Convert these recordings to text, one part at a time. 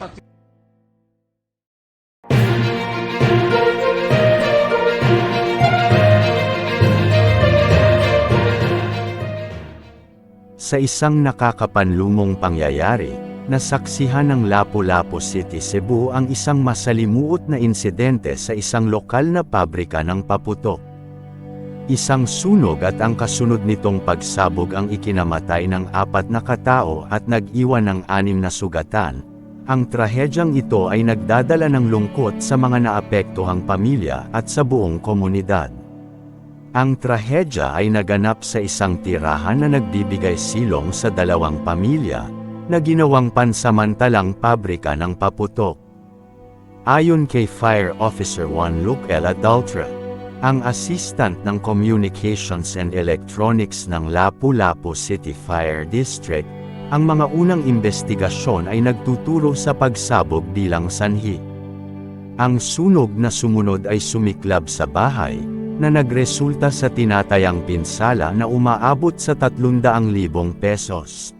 Pak Sa isang nakakapanlumong pangyayari, nasaksihan ng Lapu-Lapu City, Cebu ang isang masalimuot na insidente sa isang lokal na pabrika ng paputok. Isang sunog at ang kasunod nitong pagsabog ang ikinamatay ng apat na katao at nag-iwan ng anim na sugatan. Ang trahedyang ito ay nagdadala ng lungkot sa mga naapektuhang pamilya at sa buong komunidad. Ang trahedya ay naganap sa isang tirahan na nagbibigay silong sa dalawang pamilya, na ginawang pansamantalang pabrika ng paputok. Ayon kay Fire Officer Juan Luquel Adultra, ang assistant ng Communications and Electronics ng Lapu-Lapu City Fire District, ang mga unang investigasyon ay nagtuturo sa pagsabog bilang sanhi. Ang sunog na sumunod ay sumiklab sa bahay, na nagresulta sa tinatayang pinsala na umaabot sa 300,000 pesos.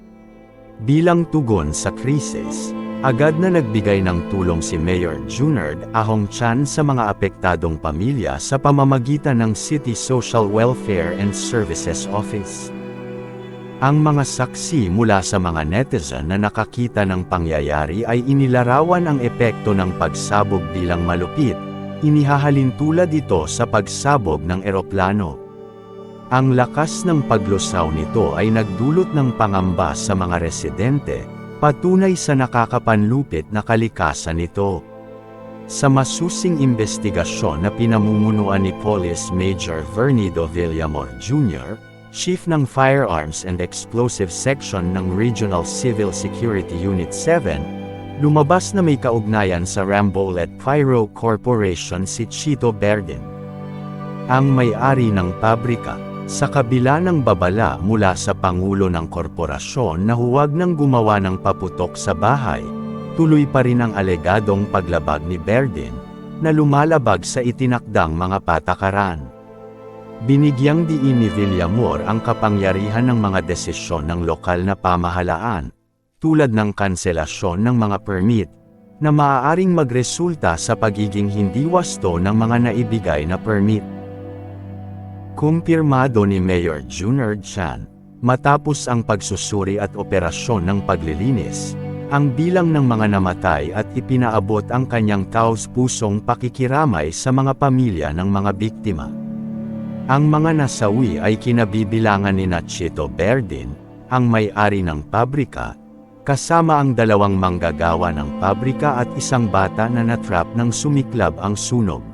Bilang tugon sa krisis, agad na nagbigay ng tulong si Mayor Junard Ahong Chan sa mga apektadong pamilya sa pamamagitan ng City Social Welfare and Services Office. Ang mga saksi mula sa mga netizen na nakakita ng pangyayari ay inilarawan ang epekto ng pagsabog bilang malupit, inihahalin tulad ito sa pagsabog ng eroplano. Ang lakas ng paglusaw nito ay nagdulot ng pangamba sa mga residente, patunay sa nakakapanlupit na kalikasan nito. Sa masusing investigasyon na pinamumunuan ni Police Major Vernido Villamor Jr., Chief ng Firearms and Explosive Section ng Regional Civil Security Unit 7, lumabas na may kaugnayan sa Rambolet Pyro Corporation si Chito Berdin. Ang may-ari ng pabrika, sa kabila ng babala mula sa Pangulo ng korporasyon na huwag nang gumawa ng paputok sa bahay, tuloy pa rin ang alegadong paglabag ni Berdin, na lumalabag sa itinakdang mga patakaran. Binigyang diin ni Villamor ang kapangyarihan ng mga desisyon ng lokal na pamahalaan, tulad ng kanselasyon ng mga permit, na maaaring magresulta sa pagiging hindi wasto ng mga naibigay na permit. Kumpirmado ni Mayor Junard Chan, matapos ang pagsusuri at operasyon ng paglilinis, ang bilang ng mga namatay at ipinaabot ang kanyang taos-pusong pakikiramay sa mga pamilya ng mga biktima. Ang mga nasawi ay kinabibilangan ni Nachito Berdin, ang may-ari ng pabrika, kasama ang dalawang manggagawa ng pabrika at isang bata na natrap ng sumiklab ang sunog.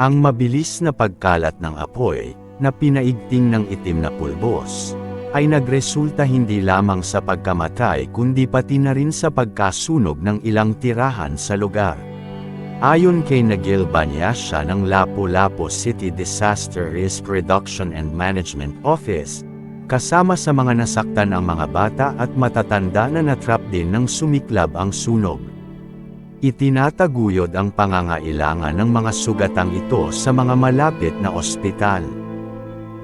Ang mabilis na pagkalat ng apoy, na pinaigting ng itim na pulbos, ay nagresulta hindi lamang sa pagkamatay kundi pati na rin sa pagkasunog ng ilang tirahan sa lugar. Ayon kay Nagil Banyasya ng Lapu-Lapu City Disaster Risk Reduction and Management Office, kasama sa mga nasaktan ang mga bata at matatanda na natrap din ng sumiklab ang sunog. Itinataguyod ang pangangailangan ng mga sugatang ito sa mga malapit na ospital.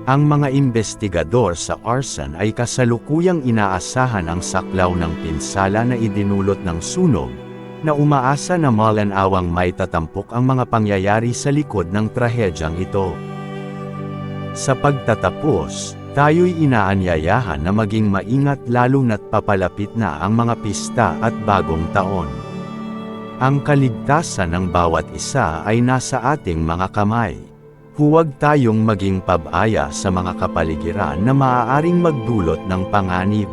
Ang mga investigador sa arson ay kasalukuyang inaasahan ang saklaw ng pinsala na idinulot ng sunog, na umaasa na malanawang may tatampok ang mga pangyayari sa likod ng trahedyang ito. Sa pagtatapos, tayo'y inaanyayahan na maging maingat lalo na't papalapit na ang mga pista at bagong taon. Ang kaligtasan ng bawat isa ay nasa ating mga kamay. Huwag tayong maging pabaya sa mga kapaligiran na maaaring magdulot ng panganib.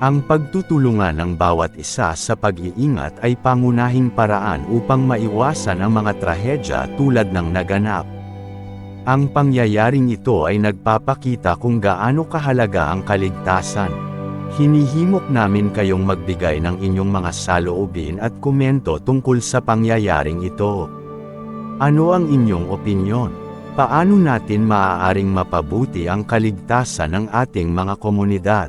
Ang pagtutulungan ng bawat isa sa pag-iingat ay pangunahing paraan upang maiwasan ang mga trahedya tulad ng naganap. Ang pangyayaring ito ay nagpapakita kung gaano kahalaga ang kaligtasan. Hinihimok namin kayong magbigay ng inyong mga saloobin at komento tungkol sa pangyayaring ito. Ano ang inyong opinyon? Paano natin maaaring mapabuti ang kaligtasan ng ating mga komunidad?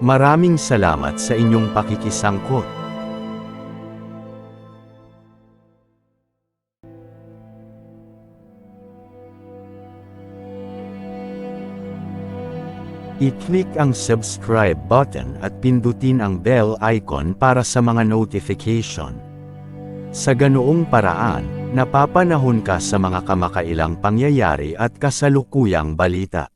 Maraming salamat sa inyong pakikisangkot. I-click ang subscribe button at pindutin ang bell icon para sa mga notification. Sa ganoong paraan, napapanahon ka sa mga kamakailang pangyayari at kasalukuyang balita.